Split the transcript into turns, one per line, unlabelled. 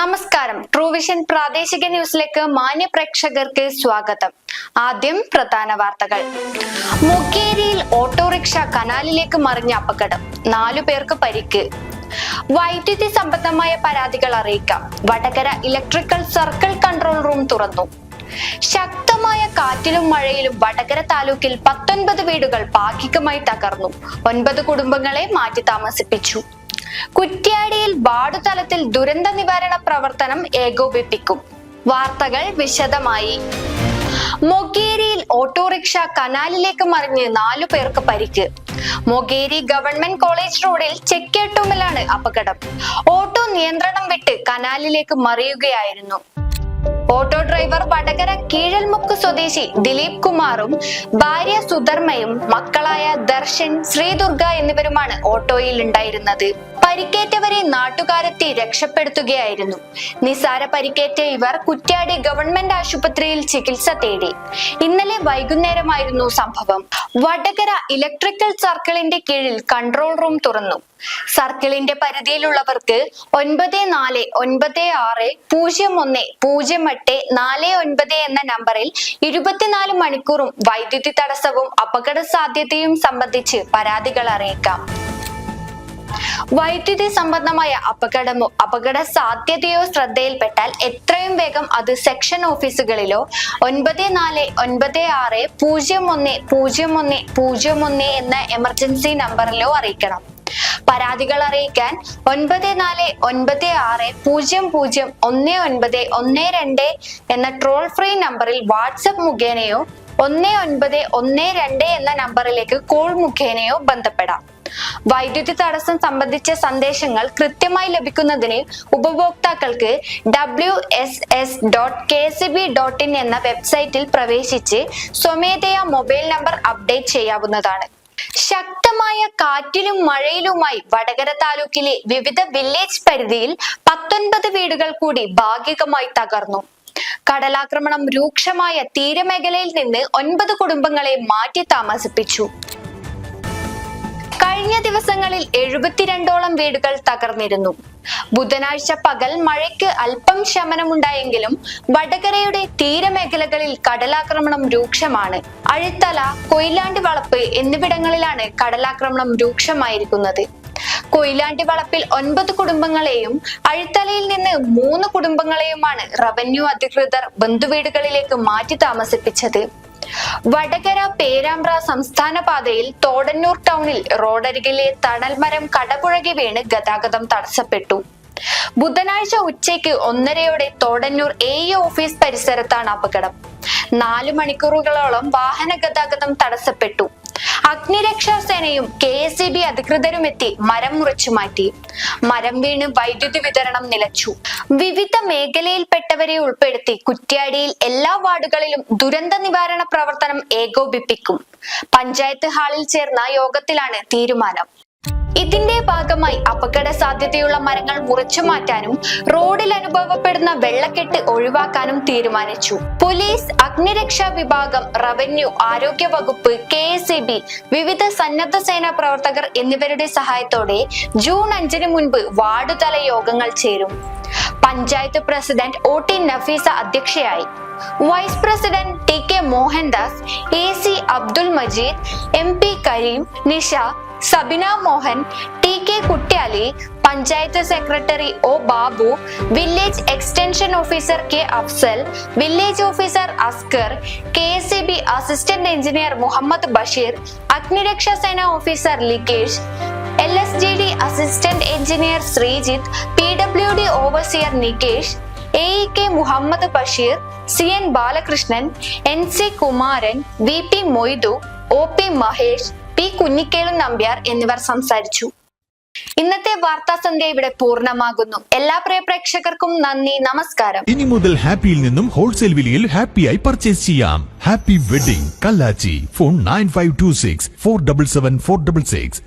നമസ്കാരം. ട്രൂവിഷൻ പ്രാദേശിക ന്യൂസിലേക്ക് മാന്യ പ്രേക്ഷകർക്ക് സ്വാഗതം. ആദ്യം പ്രധാന വാർത്തകൾ. മുക്കേരിയിൽ ഓട്ടോറിക്ഷ കനാലിലേക്ക് മറിഞ്ഞ അപകടം. നാലു പേർക്ക് പരിക്ക്. വൈദ്യുതി സംബന്ധമായ പരാതികൾ അറിയിക്കാം. Vadakara electrical circle control room തുറന്നു. ശക്തമായ കാറ്റിലും മഴയിലും വടകര താലൂക്കിൽ പത്തൊൻപത് വീടുകൾ ഭാഗികമായി തകർന്നു. ഒൻപത് കുടുംബങ്ങളെ മാറ്റി താമസിപ്പിച്ചു. കുറ്റ്യാടിയിൽ വാർഡ് തലത്തിൽ ദുരന്ത നിവാരണ പ്രവർത്തനം ഏകോപിപ്പിക്കും. വാർത്തകൾ വിശദമായി. മൊഗേരിയിൽ ഓട്ടോറിക്ഷ കനാലിലേക്ക് മറിഞ്ഞ് നാലു പേർക്ക് പരിക്ക്. മൊഗേരി ഗവൺമെന്റ് കോളേജ് റോഡിൽ ചെക്കേട്ടുമ്മലാണ് അപകടം. ഓട്ടോ നിയന്ത്രണം വിട്ട് കനാലിലേക്ക് മറിയുകയായിരുന്നു. ഓട്ടോ ഡ്രൈവർ വടകര കീഴൽമുക്ക് സ്വദേശി ദിലീപ് കുമാറും ഭാര്യ സുധർമ്മയും മക്കളായ ദർശൻ ശ്രീദുർഗ എന്നിവരുമാണ് ഓട്ടോയിൽ ഉണ്ടായിരുന്നത്. പരിക്കേറ്റവരെ നാട്ടുകാരെത്തി രക്ഷപ്പെടുത്തുകയായിരുന്നു. നിസാര പരിക്കേറ്റ ഇവർ കുറ്റ്യാടി ഗവൺമെന്റ് ആശുപത്രിയിൽ ചികിത്സ തേടി. ഇന്നലെ വൈകുന്നേരമായിരുന്നു സംഭവം. വടകര ഇലക്ട്രിക്കൽ സർക്കിളിന്റെ കീഴിൽ കൺട്രോൾ റൂം തുറന്നു. സർക്കിളിന്റെ പരിധിയിലുള്ളവർക്ക് ഒൻപത് നാല് ഒൻപത് ആറ് പൂജ്യം ഒന്ന് പൂജ്യം എട്ട് നാല് ഒൻപത് എന്ന നമ്പറിൽ ഇരുപത്തിനാല് മണിക്കൂറും വൈദ്യുതി തടസ്സവും അപകട സാധ്യതയും സംബന്ധിച്ച് പരാതികൾ അറിയിക്കാം. വൈദ്യുതി സംബന്ധമായ അപകടമോ അപകട സാധ്യതയോ ശ്രദ്ധയിൽപ്പെട്ടാൽ എത്രയും വേഗം അത് സെക്ഷൻ ഓഫീസുകളിലോ ഒൻപത് നാല് ഒൻപത് ആറ് പൂജ്യം ഒന്ന് പൂജ്യം ഒന്ന് പൂജ്യം ഒന്ന് എന്ന എമർജൻസി നമ്പറിലോ അറിയിക്കണം. പരാതികൾ അറിയിക്കാൻ ഒൻപത് നാല് ഒൻപത് ആറ് പൂജ്യം പൂജ്യം ഒന്ന് ഒൻപത് ഒന്ന് രണ്ട് എന്ന ട്രോൾ ഫ്രീ നമ്പറിൽ വാട്സപ്പ് മുഖേനയോ ഒന്ന് ഒൻപത് ഒന്ന് രണ്ട് എന്ന നമ്പറിലേക്ക് കോൾ മുഖേനയോ ബന്ധപ്പെടാം. വൈദ്യുതി തടസ്സം സംബന്ധിച്ച സന്ദേശങ്ങൾ കൃത്യമായി ലഭിക്കുന്നതിന് ഉപഭോക്താക്കൾക്ക് W S S dot K C B dot in എന്ന വെബ്സൈറ്റിൽ പ്രവേശിച്ച് സ്വമേധയാ മൊബൈൽ നമ്പർ അപ്ഡേറ്റ് ചെയ്യാവുന്നതാണ്. ശക്തമായ കാറ്റിലും മഴയിലുമായി വടകര താലൂക്കിലെ വിവിധ വില്ലേജ് പരിധിയിൽ പത്തൊൻപത് വീടുകൾ കൂടി ഭാഗികമായി തകർന്നു. കടലാക്രമണം രൂക്ഷമായ തീരമേഖലയിൽ നിന്ന് ഒൻപത് കുടുംബങ്ങളെ മാറ്റി താമസിപ്പിച്ചു. കഴിഞ്ഞ ദിവസങ്ങളിൽ എഴുപത്തിരണ്ടോളം വീടുകൾ തകർന്നിരുന്നു. ബുധനാഴ്ച പകൽ മഴയ്ക്ക് അല്പം ശമനമുണ്ടായെങ്കിലും വടകരയുടെ തീരമേഖലകളിൽ കടലാക്രമണം രൂക്ഷമാണ്. അഴുത്തല കൊയിലാണ്ടി വളപ്പ് എന്നിവിടങ്ങളിലാണ് കടലാക്രമണം രൂക്ഷമായിരിക്കുന്നത്. കൊയിലാണ്ടി വളപ്പിൽ ഒൻപത് കുടുംബങ്ങളെയും അഴുത്തലയിൽ നിന്ന് മൂന്ന് കുടുംബങ്ങളെയുമാണ് റവന്യൂ അധികൃതർ ബന്ധുവീടുകളിലേക്ക് മാറ്റി താമസിപ്പിച്ചത്. വടകര പേരാമ്പ്ര സംസ്ഥാന പാതയിൽ തോടന്നൂർ ടൗണിൽ റോഡരികിലെ തണൽമരം കടപുഴകി വീണ് ഗതാഗതം തടസ്സപ്പെട്ടു. ബുധനാഴ്ച ഉച്ചയ്ക്ക് ഒന്നരയോടെ തോടന്നൂർ എ ഓഫീസ് പരിസരത്താണ് അപകടം. നാല് മണിക്കൂറുകളോളം വാഹന ഗതാഗതം തടസ്സപ്പെട്ടു. അഗ്നിരക്ഷാ സേനയും കെ എസ് ഇ ബി അധികൃതരും എത്തി മരം മുറിച്ചു മാറ്റി. മരം വീണ് വൈദ്യുതി വിതരണം നിലച്ചു. വിവിധ മേഖലയിൽപ്പെട്ടവരെ ഉൾപ്പെടുത്തി കുറ്റ്യാടിയിൽ എല്ലാ വാർഡുകളിലും ദുരന്ത നിവാരണ പ്രവർത്തനം ഏകോപിപ്പിക്കും. പഞ്ചായത്ത് ഹാളിൽ ചേർന്ന യോഗത്തിലാണ് തീരുമാനം. ഇതിന്റെ ഭാഗമായി അപകട സാധ്യതയുള്ള മരങ്ങൾ മുറിച്ചു മാറ്റാനും റോഡിൽ അനുഭവപ്പെടുന്ന വെള്ളക്കെട്ട് ഒഴിവാക്കാനും തീരുമാനിച്ചു. പോലീസ് അഗ്നിരക്ഷാ വിഭാഗം റവന്യൂ ആരോഗ്യ വകുപ്പ് കെ എസ് ഇ ബി വിവിധ സന്നദ്ധ സേനാ പ്രവർത്തകർ എന്നിവരുടെ സഹായത്തോടെ ജൂൺ അഞ്ചിന് മുൻപ് വാർഡുതല യോഗങ്ങൾ ചേരും. Panchayat president O T Nafeesa അധ്യക്ഷയായി. Vice president T K Mohandas A C Abdul Majeed M P Kareem Nisha Sabina Mohan T K Kuttiyali panchayat secretary O Babu village extension officer K Afsal village officer Askar K S C B assistant engineer Muhammad Basheer അഗ്നിരക്ഷാ സേന officer Likesh L S G D assistant engineer Sreejith P W D overseer Nikesh A E K Muhammad Basheer C N Balakrishnan N C Kumaran V P Moidu O P Mahesh P കുഞ്ഞിക്കേളും Nambiar എന്നിവർ സംസാരിച്ചു. ഇന്നത്തെ വാർത്താ സന്ധ്യ ഇവിടെ പൂർണമാകുന്നു. എല്ലാ പ്രിയ പ്രേക്ഷകർക്കും നന്ദി നമസ്കാരം.
ഇനി മുതൽ ഹാപ്പിയിൽ നിന്നും ഹോൾസെയിൽ വിലയിൽ ഹാപ്പിയായി പർച്ചേസ് ചെയ്യാം. Happy wedding Kallachi phone nine five two six four double seven four double six.